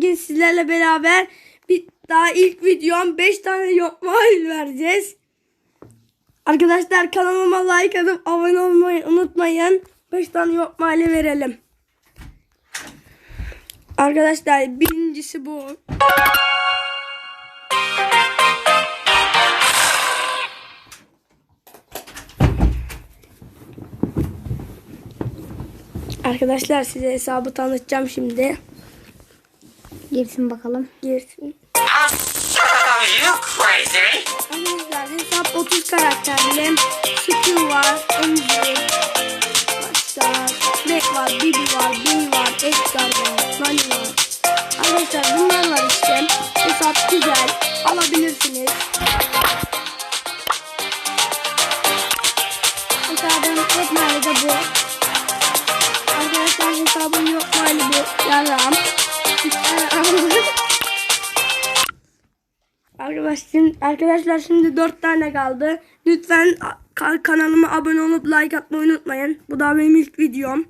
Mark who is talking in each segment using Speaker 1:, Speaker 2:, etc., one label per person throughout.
Speaker 1: bugün sizlerle beraber bir daha ilk videom 5 tane yokma oil vereceğiz. Arkadaşlar kanalıma like atıp abone olmayı unutmayın. 5 tane yokma oil verelim. Arkadaşlar birincisi bu. Arkadaşlar size hesabı tanıtacağım şimdi.
Speaker 2: Girsin bakalım.
Speaker 1: Girsin.
Speaker 3: Are you crazy?
Speaker 1: Arkadaşlar hesap 30 karakterli. Skill var, Emzi, başka Mac var, Bibi var, Bill var, Edgar var, Nani var. Arkadaşlar bunlar var işte. Hesap güzel. Alabilirsiniz. Hesabın tek mali de bu. Arkadaşlar hesabın yok mali bu. Yaram. Tane aldım. Arkadaşlar, arkadaşlar şimdi 4 tane kaldı. Lütfen ka- kanalıma abone olup like atmayı unutmayın. Bu da benim ilk videom.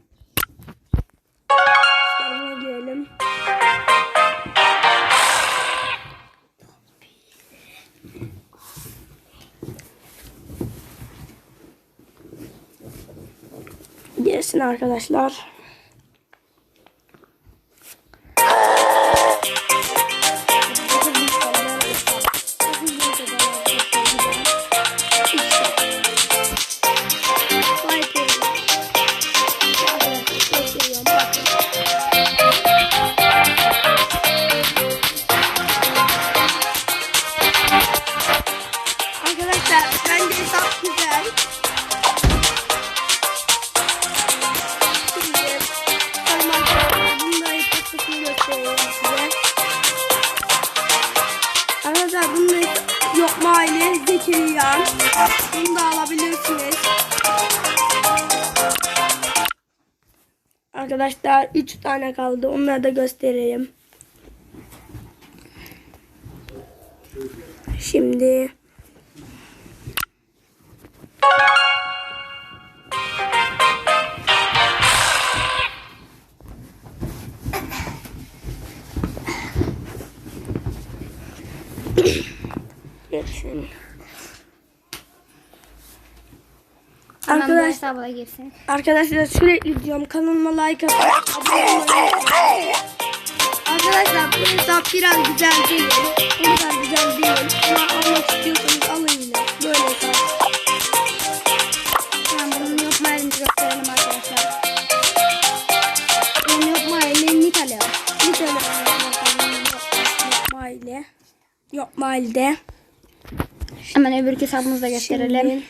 Speaker 1: Sarıma girelim. Gelsin arkadaşlar. Arkadaşlar Arkadaşlar bunun yok mu aile Zekeriya. Bunu da alabilirsiniz. Arkadaşlar 3 tane kaldı. Onları da göstereyim. Şimdi Geçsin.
Speaker 2: Hemen bu
Speaker 1: Arkadaş,
Speaker 2: hesaba da girsin.
Speaker 1: arkadaşlar sürekli diyorum kanalıma like atın. Arkadaşlar bu hesap biraz güzel değil. O kadar güzel değil. Ama almak istiyorsanız alın yine. Böyle hesap.
Speaker 2: Hemen bunun yok halini gösterelim arkadaşlar. Bunun yok.
Speaker 1: Bir tane arkadaşlar yok maile. Yok mailde.
Speaker 2: Hemen öbür hesabımızı da gösterelim.
Speaker 1: Şimdi-.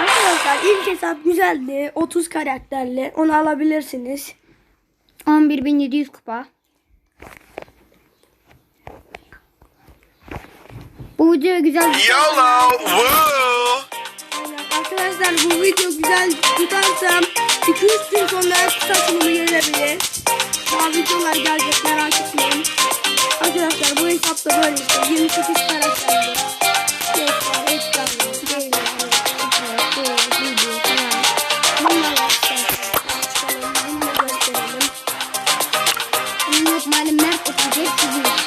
Speaker 1: Arkadaşlar ilk hesap güzeldi. 30 karakterli. Onu alabilirsiniz.
Speaker 2: 11.700 kupa. Bu video güzel.
Speaker 3: YOLO!
Speaker 1: Arkadaşlar bu video güzel tutarsam 2-3 gün sonra kısa sunumu gelebilir. Daha videolar gelecek merak etmeyin. Arkadaşlar bu hesapta böyle işte 28 karakterli. Göster, ekran, değil, değil, video falan. Bunlar var işte. Çıkalım, bunu da gösterelim.
Speaker 2: Bunun yok hali Mert okuyacak çiziyor.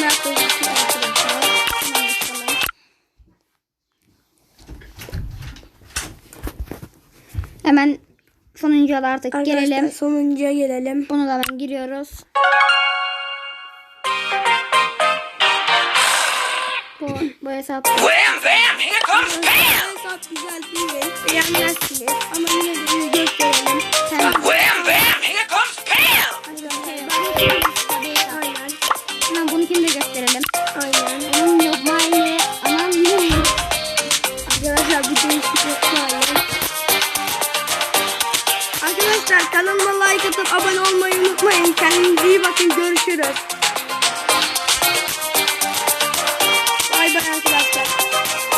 Speaker 1: Mert Özgür arkadaşlar. Hemen bakalım.
Speaker 2: Hemen sonuncuya da artık
Speaker 1: Arkadaşlar
Speaker 2: gelelim.
Speaker 1: sonuncuya gelelim.
Speaker 2: Bunu da ben giriyoruz. Bu, bu hesap
Speaker 3: Wham bam! Here comes
Speaker 1: Bu
Speaker 3: Pam!
Speaker 1: hesap güzel değil. Beğenmezsiniz. Ama like atıp abone olmayı unutmayın. Kendinize iyi bakın. Görüşürüz. Bay bay arkadaşlar.